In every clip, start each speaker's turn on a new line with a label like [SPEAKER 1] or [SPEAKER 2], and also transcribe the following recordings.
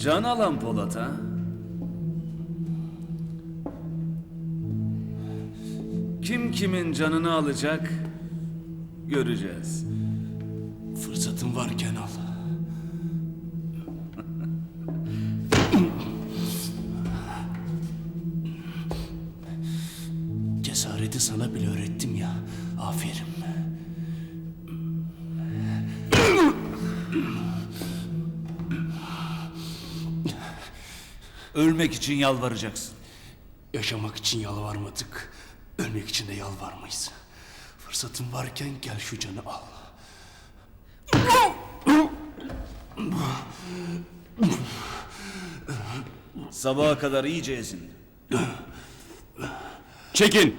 [SPEAKER 1] Can alan Polat ha? Kim kimin canını alacak göreceğiz.
[SPEAKER 2] Fırsatın varken al. Cesareti sana bile öğrettim ya. Aferin.
[SPEAKER 1] Ölmek için yalvaracaksın.
[SPEAKER 2] Yaşamak için yalvarmadık. Ölmek için de yalvarmayız. Fırsatın varken gel şu canı al.
[SPEAKER 1] Sabaha kadar iyice ezin.
[SPEAKER 3] Çekin.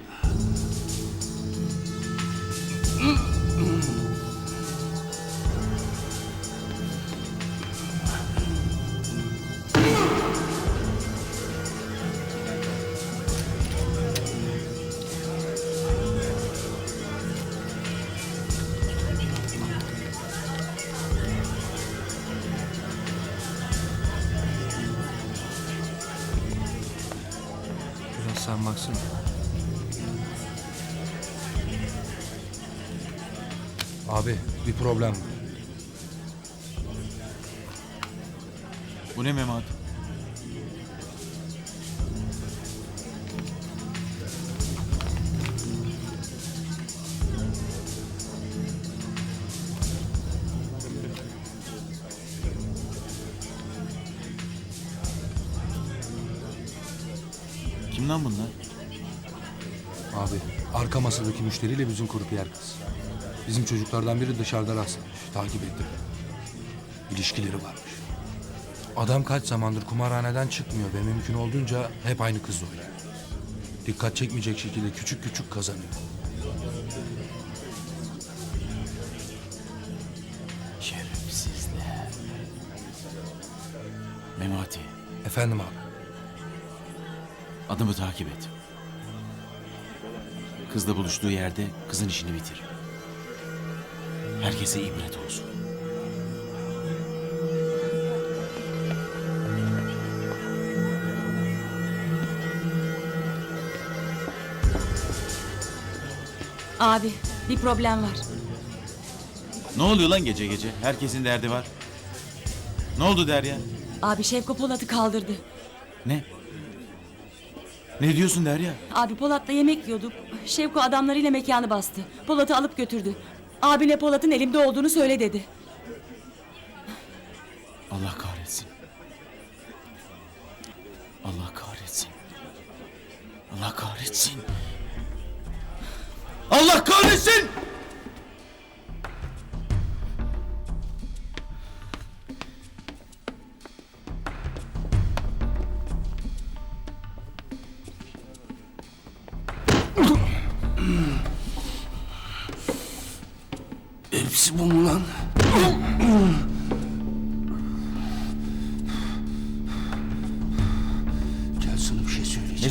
[SPEAKER 4] Sen baksana. Abi bir problem var.
[SPEAKER 3] Bu ne Memat?
[SPEAKER 4] Masadaki müşteriyle bizim kurpiyer kız. Bizim çocuklardan biri dışarıda rastlamış. Takip ettim. İlişkileri varmış. Adam kaç zamandır kumarhaneden çıkmıyor ve mümkün olduğunca hep aynı kızla oynuyor. Dikkat çekmeyecek şekilde küçük küçük kazanıyor.
[SPEAKER 3] Şerefsizler. Memati,
[SPEAKER 4] Efendim abi.
[SPEAKER 3] adımı takip et. Kızla buluştuğu yerde kızın işini bitir. Herkese ibret olsun.
[SPEAKER 5] Abi bir problem var.
[SPEAKER 3] Ne oluyor lan gece gece? Herkesin derdi var. Ne oldu Derya?
[SPEAKER 5] Abi Şevko Polat'ı kaldırdı.
[SPEAKER 3] Ne? Ne diyorsun Derya?
[SPEAKER 5] Abi Polat'la yemek yiyorduk. Şevko adamlarıyla mekanı bastı. Polat'ı alıp götürdü. Abine Polat'ın elimde olduğunu söyle dedi.
[SPEAKER 3] Allah kahretsin. Allah kahretsin. Allah kahretsin. Allah kahretsin!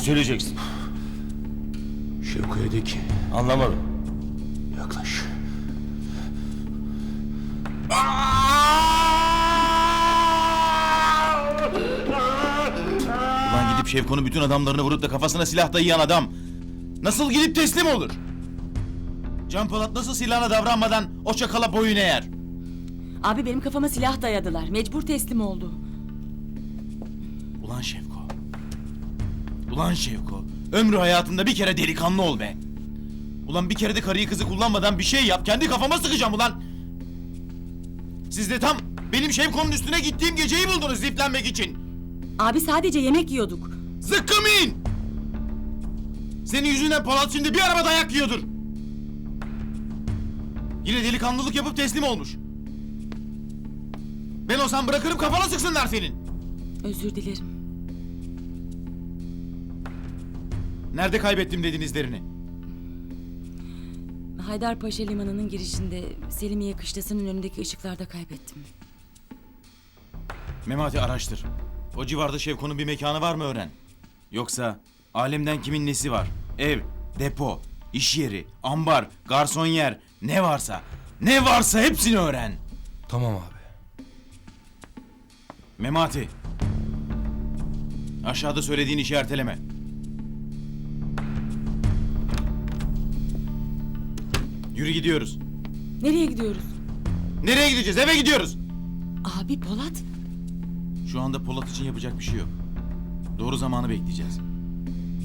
[SPEAKER 3] Söyleyeceksin?
[SPEAKER 2] Şevko'ya de ki
[SPEAKER 3] Anlamadım.
[SPEAKER 2] yaklaş.
[SPEAKER 3] Ulan gidip Şevko'nun bütün adamlarını vurup da kafasına silah dayayan adam nasıl gidip teslim olur? Can Polat nasıl silahına davranmadan o çakala boyun eğer?
[SPEAKER 5] Abi benim kafama silah dayadılar. Mecbur teslim oldu.
[SPEAKER 3] Ulan Şevko. Ulan Şevko. Ömrü hayatında bir kere delikanlı ol be. Ulan bir kere de karıyı kızı kullanmadan bir şey yap. Kendi kafama sıkacağım ulan. Siz de tam benim Şevko'nun üstüne gittiğim geceyi buldunuz ziplenmek için.
[SPEAKER 5] Abi sadece yemek yiyorduk.
[SPEAKER 3] Zıkkım yiyin! Senin yüzünden Polat şimdi bir araba dayak yiyordur. Yine delikanlılık yapıp teslim olmuş. Ben olsam bırakırım kafana sıksınlar senin.
[SPEAKER 5] Özür dilerim.
[SPEAKER 3] Nerede kaybettim dedin izlerini?
[SPEAKER 5] Haydarpaşa Limanı'nın girişinde Selimiye kışlasının önündeki ışıklarda kaybettim.
[SPEAKER 3] Memati araştır. O civarda Şevko'nun bir mekanı var mı öğren. Yoksa alemden kimin nesi var? Ev, depo, iş yeri, ambar, garson yer, ne varsa, ne varsa hepsini öğren.
[SPEAKER 4] Tamam abi.
[SPEAKER 3] Memati, Aşağıda söylediğin işi erteleme. Yürü gidiyoruz.
[SPEAKER 5] Nereye gidiyoruz?
[SPEAKER 3] Nereye gideceğiz? Eve gidiyoruz.
[SPEAKER 5] Abi Polat.
[SPEAKER 3] Şu anda Polat için yapacak bir şey yok. Doğru zamanı bekleyeceğiz.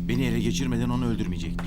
[SPEAKER 3] Beni ele geçirmeden onu öldürmeyecektir.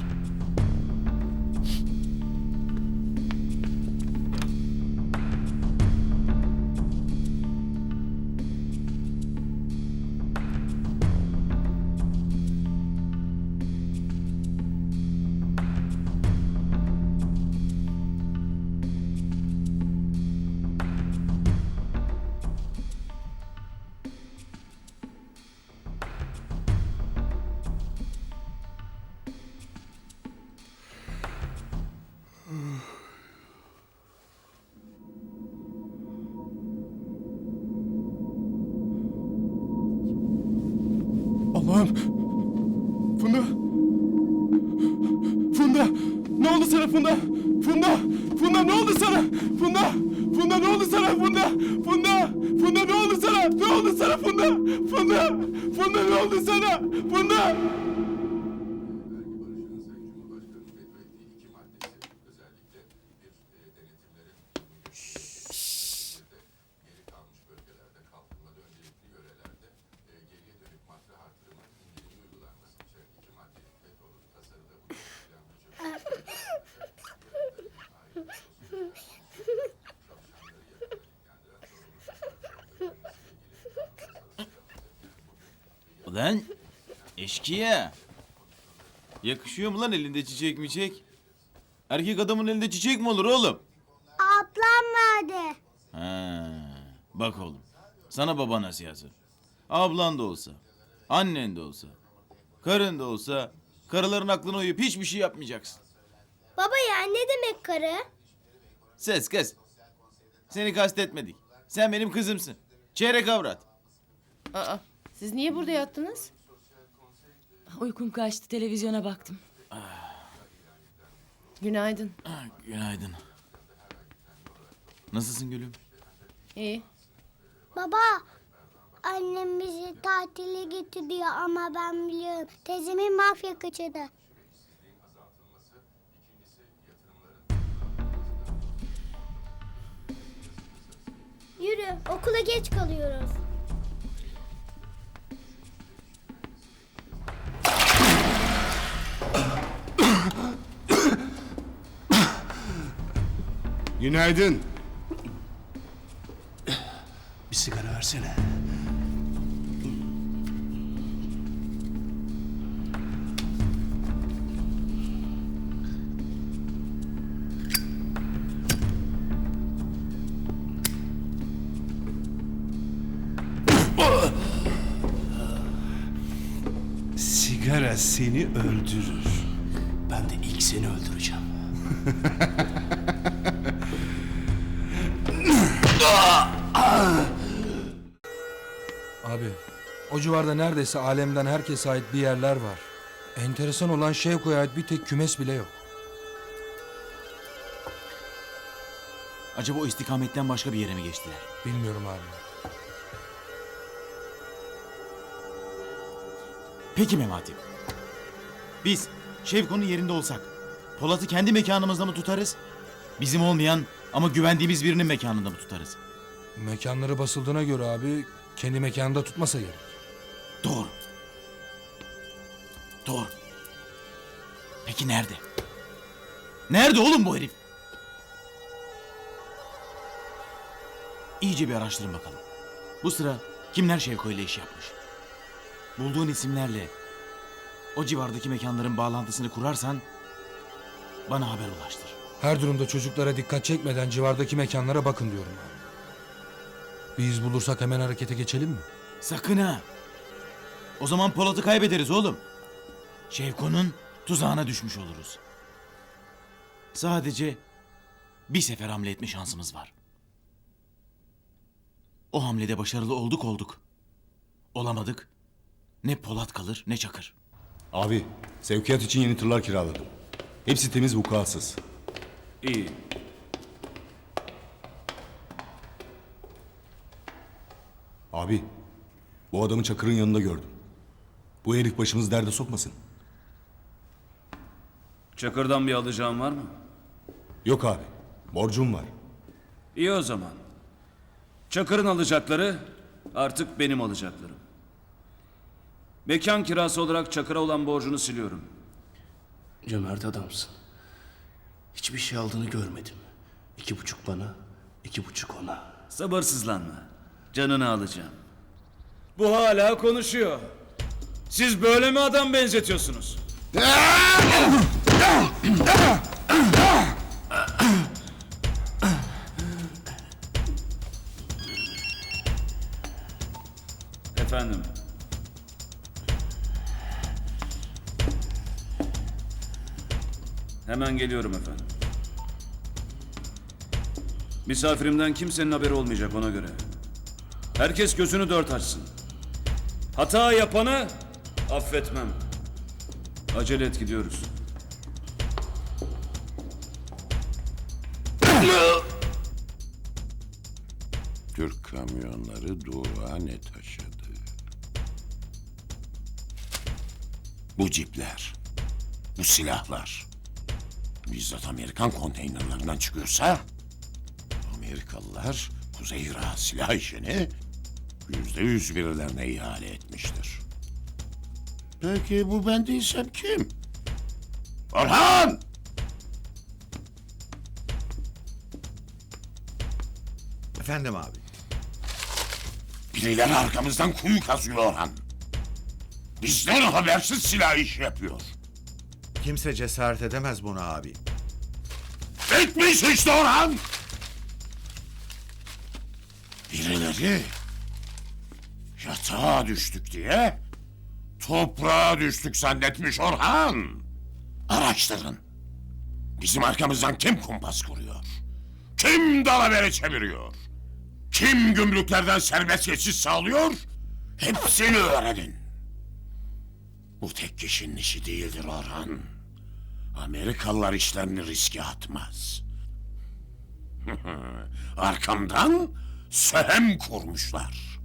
[SPEAKER 6] Allah'ım. Funda. Funda. Ne oldu sana Funda? Funda. Funda ne oldu sana? Funda.
[SPEAKER 3] Ulan eşkıya. Yakışıyor mu lan elinde çiçek miçek? Erkek adamın elinde çiçek mi olur oğlum?
[SPEAKER 7] Ablam nerede?
[SPEAKER 3] Ha, bak oğlum. Sana baba nasihatı. Ablan da olsa, annen de olsa, karın da olsa karıların aklına uyup hiçbir şey yapmayacaksın.
[SPEAKER 7] Baba ya ne demek karı?
[SPEAKER 3] Ses kes. Seni kastetmedik. Sen benim kızımsın. Çeyrek avrat.
[SPEAKER 8] Aa, siz niye burada yattınız?
[SPEAKER 5] Uykum kaçtı televizyona baktım.
[SPEAKER 8] Günaydın.
[SPEAKER 3] Ah, Günaydın. Nasılsın gülüm?
[SPEAKER 8] İyi.
[SPEAKER 7] Baba annem bizi tatile götürüyor ama ben biliyorum. Teyzemin mafya kaçırdı. Yürü okula geç kalıyoruz.
[SPEAKER 6] Günaydın.
[SPEAKER 2] Bir sigara versene.
[SPEAKER 6] Sigara seni öldürür.
[SPEAKER 2] İlk seni öldüreceğim.
[SPEAKER 4] Abi o civarda neredeyse alemden herkese ait bir yerler var. Enteresan olan Şevko'ya ait bir tek kümes bile yok.
[SPEAKER 3] Acaba o istikametten başka bir yere mi geçtiler?
[SPEAKER 4] Bilmiyorum abi.
[SPEAKER 3] Peki Memati. Biz Şevko'nun yerinde olsak Polat'ı kendi mekanımızda mı tutarız? Bizim olmayan ama güvendiğimiz birinin mekanında mı tutarız?
[SPEAKER 4] Mekanları basıldığına göre abi kendi mekanında tutmasa gerek.
[SPEAKER 3] Doğru. Doğru. Peki nerede? Nerede oğlum bu herif? İyice bir araştırın bakalım. Bu sıra kimler Şevko ile iş yapmış? Bulduğun isimlerle o civardaki mekanların bağlantısını kurarsan bana haber ulaştır.
[SPEAKER 4] Her durumda çocuklara dikkat çekmeden civardaki mekanlara bakın diyorum abi. Bir iz bulursak hemen harekete geçelim mi?
[SPEAKER 3] Sakın ha. O zaman Polat'ı kaybederiz oğlum. Şevko'nun tuzağına düşmüş oluruz. Sadece bir sefer hamle etme şansımız var. O hamlede başarılı olduk olduk. Olamadık. Ne Polat kalır ne Çakır.
[SPEAKER 9] Abi, sevkiyat için yeni tırlar kiraladım. Hepsi temiz vukuatsız.
[SPEAKER 1] İyi.
[SPEAKER 9] Abi, bu adamı Çakır'ın yanında gördüm. Bu herif başımızı derde sokmasın.
[SPEAKER 1] Çakır'dan bir alacağım var mı?
[SPEAKER 9] Yok abi. Borcum var.
[SPEAKER 1] İyi o zaman. Çakır'ın alacakları artık benim alacaklarım. Mekan kirası olarak Çakır'a olan borcunu siliyorum.
[SPEAKER 2] Cömert adamsın. Hiçbir şey aldığını görmedim. İki buçuk bana, iki buçuk ona.
[SPEAKER 1] Sabırsızlanma. Canını alacağım. Bu hala konuşuyor. Siz böyle mi adam benzetiyorsunuz? geliyorum efendim. Misafirimden kimsenin haberi olmayacak ona göre. Herkes gözünü dört açsın. Hata yapanı affetmem. Acele et gidiyoruz.
[SPEAKER 10] Türk kamyonları Doğu'a ne taşıdı? Bu cipler, bu silahlar bizzat Amerikan konteynerlarından çıkıyorsa Amerikalılar Kuzey Irak'a silah işini yüzde yüz birilerine ihale etmiştir. Peki bu ben değilsem kim? Orhan!
[SPEAKER 6] Efendim abi.
[SPEAKER 10] Birileri arkamızdan kuyu kazıyor Orhan. Bizden habersiz silah işi yapıyor.
[SPEAKER 6] Kimse cesaret edemez buna abi.
[SPEAKER 10] Bitmiş işte Orhan! Birileri yatağa düştük diye toprağa düştük zannetmiş Orhan. Araştırın. Bizim arkamızdan kim kumpas kuruyor? Kim dalavere çeviriyor? Kim gümrüklerden serbest geçiş sağlıyor? Hepsini öğrenin. Bu tek kişinin işi değildir Orhan. Amerikalılar işlerini riske atmaz. Arkamdan söhem kurmuşlar.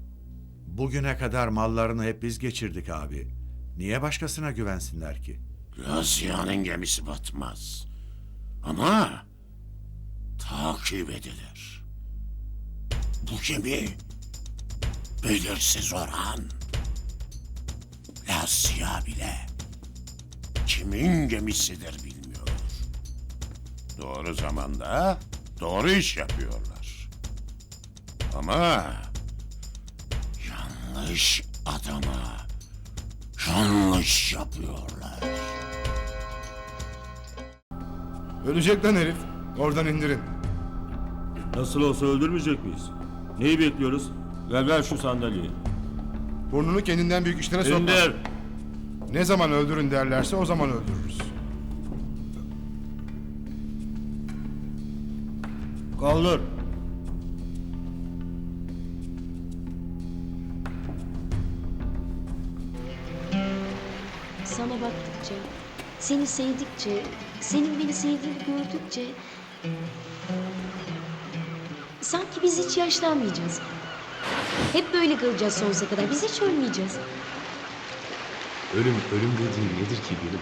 [SPEAKER 6] Bugüne kadar mallarını hep biz geçirdik abi. Niye başkasına güvensinler ki?
[SPEAKER 10] Lazia'nın gemisi batmaz. Ama takip edilir. Bu gemi belirsiz Orhan. Lazia bile kimin gemisidir. Doğru zamanda doğru iş yapıyorlar. Ama yanlış adama yanlış yapıyorlar.
[SPEAKER 6] Ölecek lan herif. Oradan indirin.
[SPEAKER 11] Nasıl olsa öldürmeyecek miyiz? Neyi bekliyoruz? Ver ver şu sandalyeyi.
[SPEAKER 6] Burnunu kendinden büyük işlere sokma.
[SPEAKER 11] İndir.
[SPEAKER 6] Ne zaman öldürün derlerse o zaman öldürürüz.
[SPEAKER 11] Kaldır.
[SPEAKER 12] Sana baktıkça, seni sevdikçe, senin beni sevdiğini gördükçe... Sanki biz hiç yaşlanmayacağız. Hep böyle kalacağız sonsuza kadar. Biz hiç ölmeyeceğiz.
[SPEAKER 13] Ölüm, ölüm dediğin nedir ki gülüm?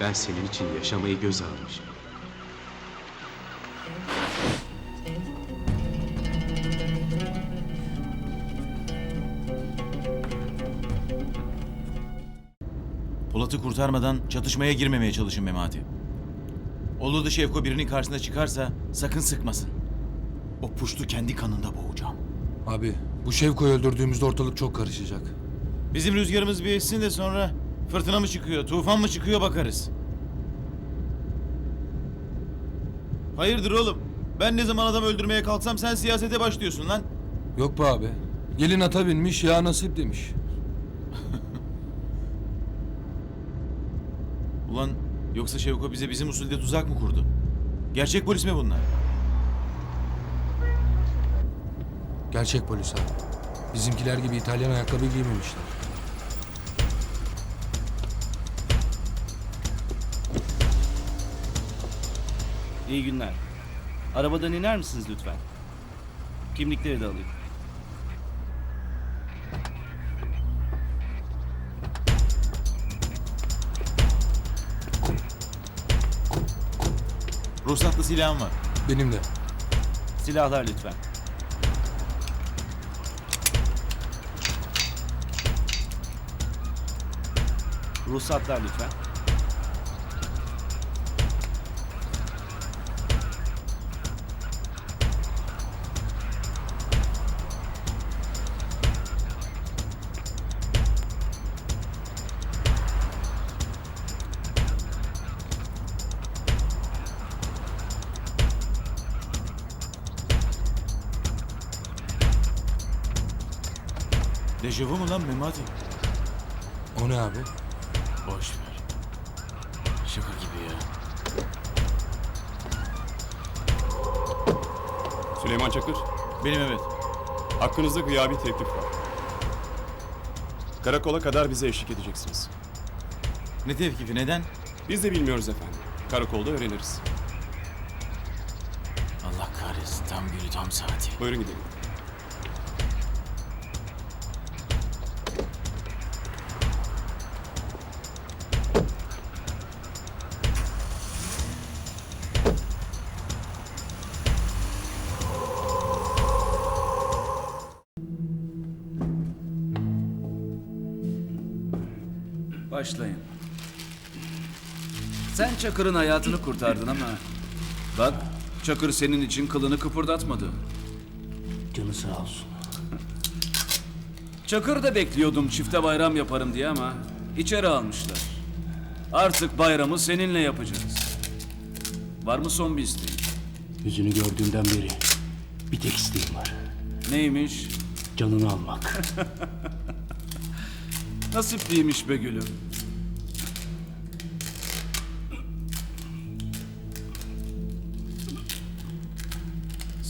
[SPEAKER 13] Ben senin için yaşamayı göze almışım.
[SPEAKER 3] Polat'ı kurtarmadan çatışmaya girmemeye çalışın Memati. Olur da Şevko birinin karşısına çıkarsa sakın sıkmasın. O puştu kendi kanında boğacağım.
[SPEAKER 4] Abi bu Şevko'yu öldürdüğümüzde ortalık çok karışacak.
[SPEAKER 3] Bizim rüzgarımız bir essin de sonra fırtına mı çıkıyor, tufan mı çıkıyor bakarız. Hayırdır oğlum? Ben ne zaman adam öldürmeye kalksam sen siyasete başlıyorsun lan.
[SPEAKER 4] Yok be abi. Gelin ata binmiş ya nasip demiş.
[SPEAKER 3] Ulan yoksa Şevko bize bizim usulde tuzak mı kurdu? Gerçek polis mi bunlar?
[SPEAKER 4] Gerçek polis abi. Bizimkiler gibi İtalyan ayakkabı giymemişler.
[SPEAKER 11] İyi günler. Arabadan iner misiniz lütfen? Kimlikleri de alayım.
[SPEAKER 3] Ruhsatlı silahım var.
[SPEAKER 4] Benim de.
[SPEAKER 3] Silahlar lütfen. Ruhsatlar lütfen. Dejavu mu lan Memati?
[SPEAKER 4] O ne abi?
[SPEAKER 3] Boş ver. Şaka gibi ya.
[SPEAKER 11] Süleyman Çakır,
[SPEAKER 3] Benim evet.
[SPEAKER 11] hakkınızda gıyabi teklif var. Karakola kadar bize eşlik edeceksiniz.
[SPEAKER 3] Ne tevkifi neden?
[SPEAKER 11] Biz de bilmiyoruz efendim. Karakolda öğreniriz.
[SPEAKER 3] Allah kahretsin tam günü tam saati.
[SPEAKER 11] Buyurun gidelim.
[SPEAKER 1] Başlayın. Sen Çakır'ın hayatını kurtardın ama... Bak, Çakır senin için kılını kıpırdatmadı.
[SPEAKER 2] Canı sağ olsun.
[SPEAKER 1] Çakır da bekliyordum çifte bayram yaparım diye ama içeri almışlar. Artık bayramı seninle yapacağız. Var mı son bir isteğin?
[SPEAKER 2] Yüzünü gördüğümden beri bir tek isteğim var.
[SPEAKER 1] Neymiş?
[SPEAKER 2] Canını almak.
[SPEAKER 1] Nasipliymiş be gülüm.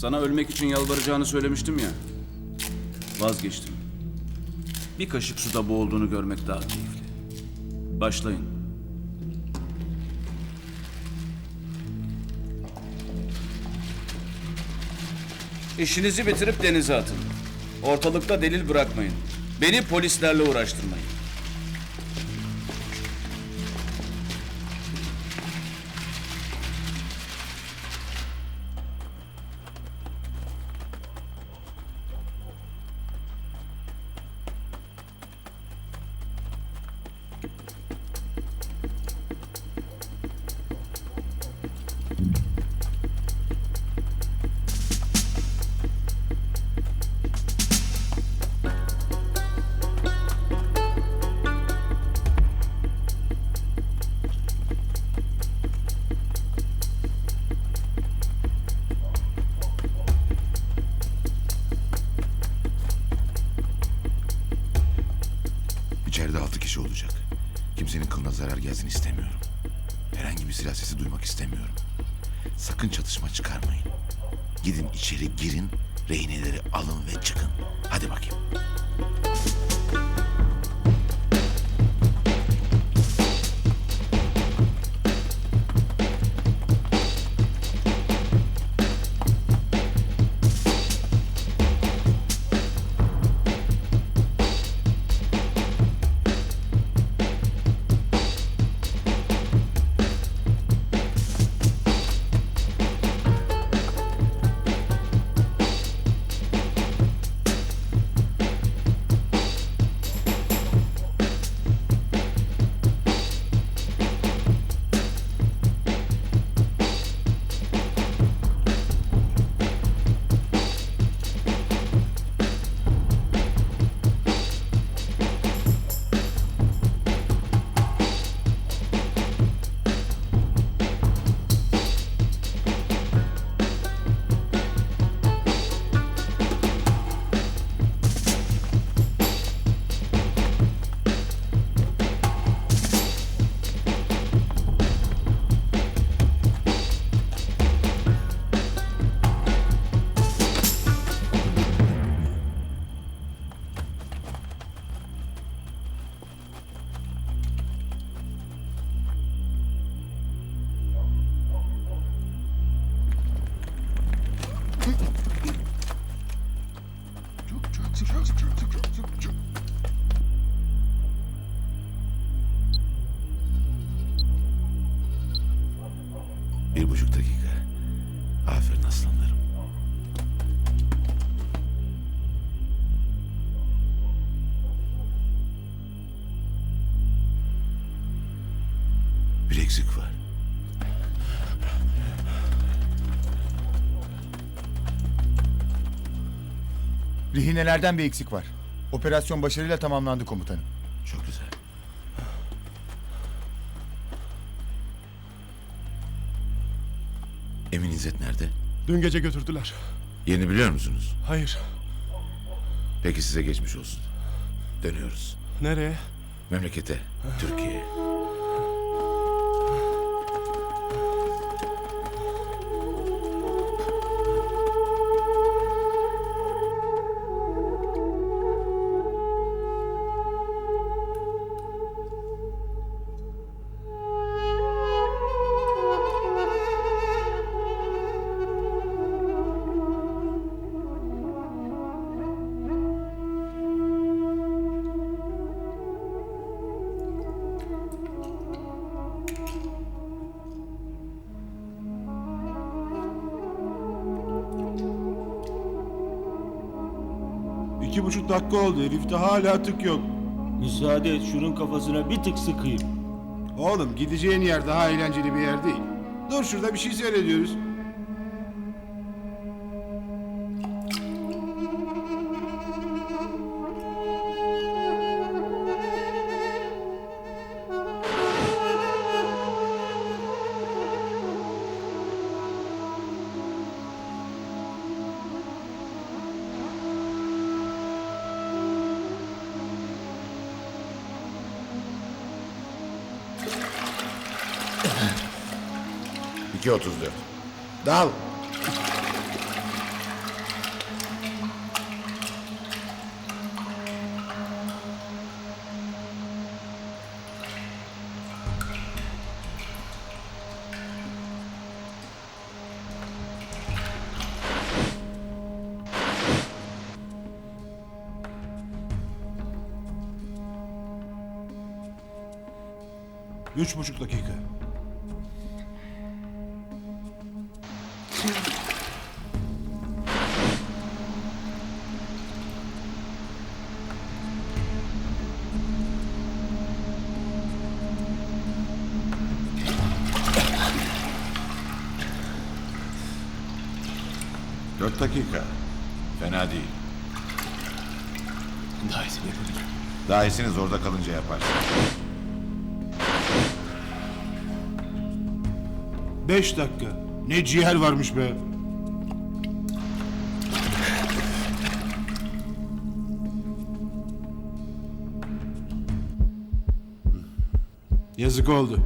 [SPEAKER 1] Sana ölmek için yalvaracağını söylemiştim ya. Vazgeçtim. Bir kaşık suda boğulduğunu görmek daha keyifli. Başlayın. İşinizi bitirip denize atın. Ortalıkta delil bırakmayın. Beni polislerle uğraştırmayın.
[SPEAKER 14] Altı kişi olacak. Kimsenin kılına zarar gelsin istemiyorum. Herhangi bir silah sesi duymak istemiyorum. Sakın çatışma çıkarmayın. Gidin içeri girin, rehineleri alın ve çıkın. Hadi bakayım.
[SPEAKER 15] Rehinelerden bir eksik var. Operasyon başarıyla tamamlandı komutanım.
[SPEAKER 14] Çok güzel. Emin İzzet nerede?
[SPEAKER 15] Dün gece götürdüler.
[SPEAKER 14] Yerini biliyor musunuz?
[SPEAKER 15] Hayır.
[SPEAKER 14] Peki size geçmiş olsun. Dönüyoruz.
[SPEAKER 15] Nereye?
[SPEAKER 14] Memlekete, Türkiye'ye.
[SPEAKER 11] Dakika oldu herifte hala tık yok. Müsaade et şunun kafasına bir tık sıkayım.
[SPEAKER 9] Oğlum gideceğin yer daha eğlenceli bir yer değil. Dur şurada bir şey seyrediyoruz.
[SPEAKER 14] İki otuz dört. Dal.
[SPEAKER 9] Üç buçuk dakika.
[SPEAKER 2] Daha iyisini yapabilirim.
[SPEAKER 14] Daha iyisini zorda kalınca yaparsın.
[SPEAKER 9] Beş dakika. Ne ciğer varmış be. Yazık oldu.